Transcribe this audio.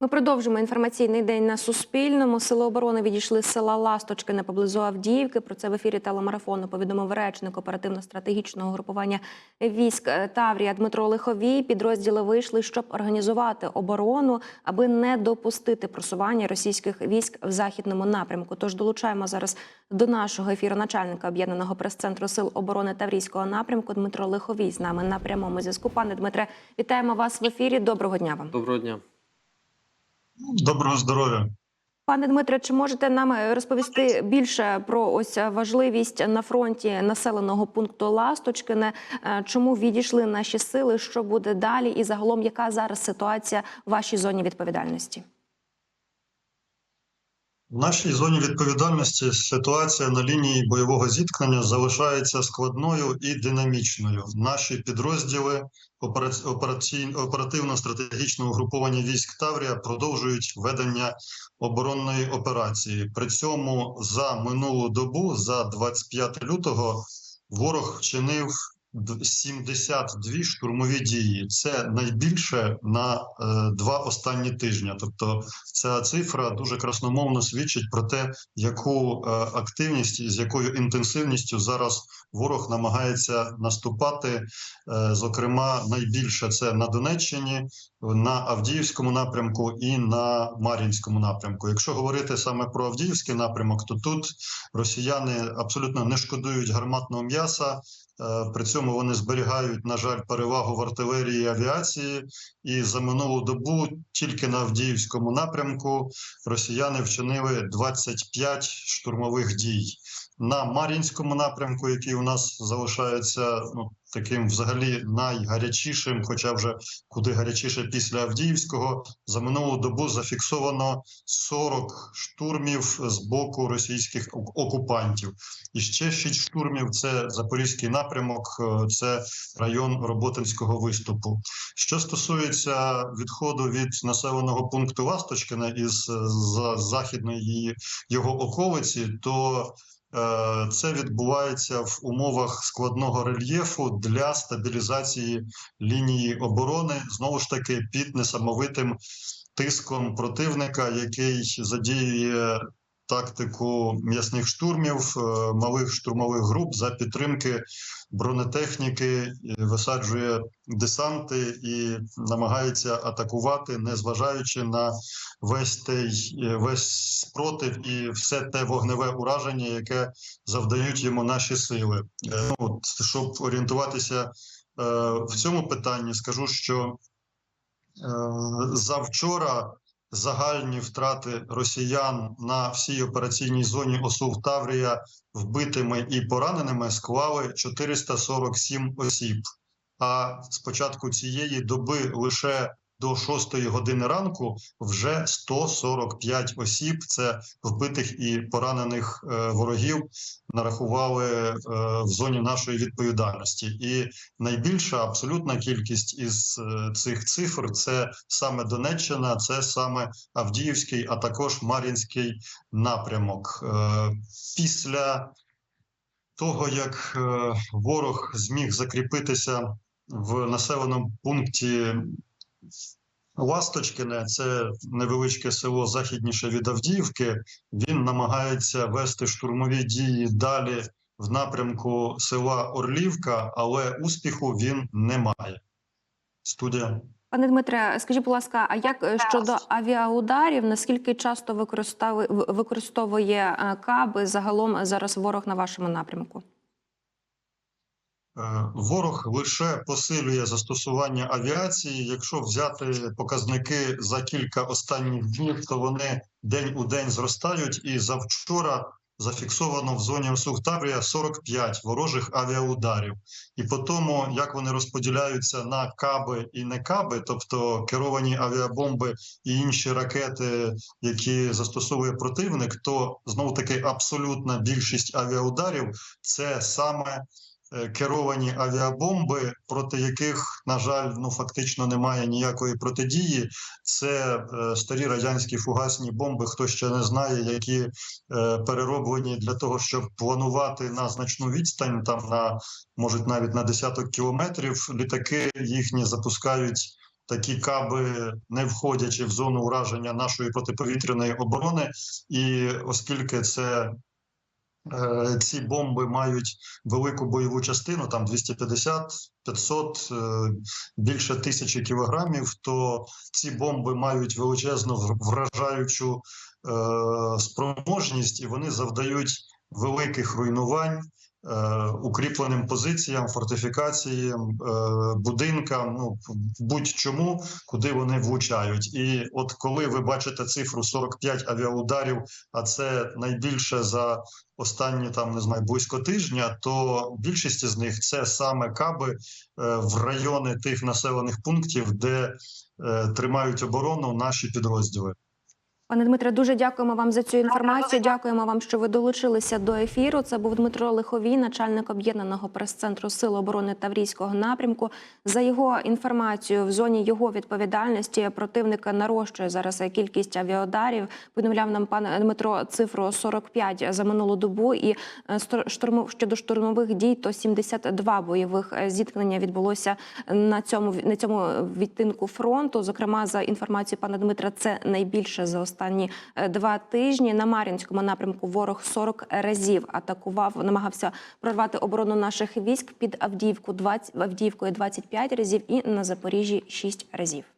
Ми продовжимо інформаційний день на Суспільному. Сили оборони відійшли з села Ласточкине поблизу Авдіївки. Про це в ефірі телемарафону повідомив речник оперативно-стратегічного групування військ Таврія Дмитро Лиховій. Підрозділи вийшли, щоб організувати оборону, аби не допустити просування російських військ в західному напрямку. Тож долучаємо зараз до нашого ефіру начальника об'єднаного прес-центру сил оборони Таврійського напрямку Дмитро Лиховій з нами на прямому зв'язку. Пане Дмитре, вітаємо вас в ефірі. Доброго дня вам. Доброго дня. Доброго здоров'я. Пане Дмитре, чи можете нам е, розповісти більше про ось важливість на фронті населеного пункту Ласточкине? Е, Чому відійшли наші сили? Що буде далі? І загалом, яка зараз ситуація в вашій зоні відповідальності? В нашій зоні відповідальності ситуація на лінії бойового зіткнення залишається складною і динамічною. Наші підрозділи оперативно-стратегічного угруповання військ Таврія продовжують ведення оборонної операції. При цьому за минулу добу, за 25 лютого, ворог вчинив д- 72 штурмові дії. Це найбільше на е, два останні тижні. Тобто, ця цифра дуже красномовно свідчить про те, яку е, активність і з якою інтенсивністю зараз ворог намагається наступати. Е, зокрема, найбільше це на Донеччині, на Авдіївському напрямку і на Мар'їнському напрямку. Якщо говорити саме про Авдіївський напрямок, то тут росіяни абсолютно не шкодують гарматного м'яса. Е, При цьому вони зберігають, на жаль, перевагу в артилерії і авіації. І за минулу добу тільки на Авдіївському напрямку росіяни вчинили 25 штурмових дій. На Мар'їнському напрямку, який у нас залишається ну, таким взагалі найгарячішим, хоча вже куди гарячіше після Авдіївського, за минулу добу зафіксовано 40 штурмів з боку російських окупантів. І ще 6 штурмів це Запорізький напрямок, е, це район Роботинського виступу. Що стосується відходу від населеного пункту Ласточкина із е, західної його околиці, то це відбувається в умовах складного рельєфу для стабілізації лінії оборони знову ж таки під несамовитим тиском противника, який задіює тактику м'ясних штурмів, е, малих штурмових груп за підтримки бронетехніки, висаджує десанти і намагається атакувати, незважаючи на весь той е, весь спротив і все те вогневе ураження, яке завдають йому наші сили. Е, Ну, от, щоб орієнтуватися е, в цьому питанні, скажу, що е, завчора загальні втрати росіян на всій операційній зоні ОСУВ Таврія вбитими і пораненими склали 447 осіб. А з початку цієї доби лише до 6 години ранку вже 145 осіб. Це вбитих і поранених е, ворогів нарахували е, в зоні нашої відповідальності. І найбільша абсолютна кількість із е, цих цифр це саме Донеччина, це саме Авдіївський, а також Мар'їнський напрямок. Після того, як ворог зміг закріпитися в населеному пункті Ласточкине, це невеличке село західніше від Авдіївки. Він намагається вести штурмові дії далі в напрямку села Орлівка, але успіху він не має. Студія. Пане Дмитре, скажіть, будь ласка, а як е, щодо авіаударів? Наскільки часто використовує, використовує е, каби загалом зараз ворог на вашому напрямку? Е, Ворог лише посилює застосування авіації. Якщо взяти показники за кілька останніх днів, то вони день у день зростають. І завчора зафіксовано в зоні Таврія 45 ворожих авіаударів. І по тому, як вони розподіляються на каби і не каби, тобто керовані авіабомби і інші ракети, які застосовує противник, то знову таки абсолютна більшість авіаударів це саме керовані авіабомби, проти яких, на жаль, ну фактично немає ніякої протидії. Це е, старі радянські фугасні бомби. Хто ще не знає, які е, перероблені для того, щоб планувати на значну відстань, там на можуть навіть на десяток кілометрів. Літаки їхні запускають такі каби, не входячи в зону ураження нашої протиповітряної оборони, і оскільки це е, ці бомби мають велику бойову частину, там 250, 500, е, більше тисячі кілограмів, то ці бомби мають величезну вр- вражаючу е, спроможність, і вони завдають великих руйнувань е, укріпленим позиціям, фортифікаціям, е, будинкам, ну будь-чому, куди вони влучають. І от коли ви бачите цифру 45 авіаударів, а це найбільше за останні там не знаю близько тижня, то більшість з них це саме каби е, в райони тих населених пунктів, де е, тримають оборону наші підрозділи. Пане Дмитре, дуже дякуємо вам за цю інформацію. Дякуємо вам, що ви долучилися до ефіру. Це був Дмитро Лиховій, начальник об'єднаного прес-центру Сил оборони Таврійського напрямку. За його інформацією, в зоні його відповідальності противник нарощує зараз кількість авіаударів. Повідомляв нам пан Дмитро цифру 45 за минулу добу. І е, штурмов щодо штурмових дій, то 72 бойових е, зіткнення відбулося на цьому на цьому відтинку фронту. Зокрема, за інформацією пана Дмитра, це найбільше за останні е, два тижні. На Мар'їнському напрямку ворог 40 разів атакував, намагався прорвати оборону наших військ під Авдіївку 20, Авдіївкою 25 разів і на Запоріжжі 6 разів.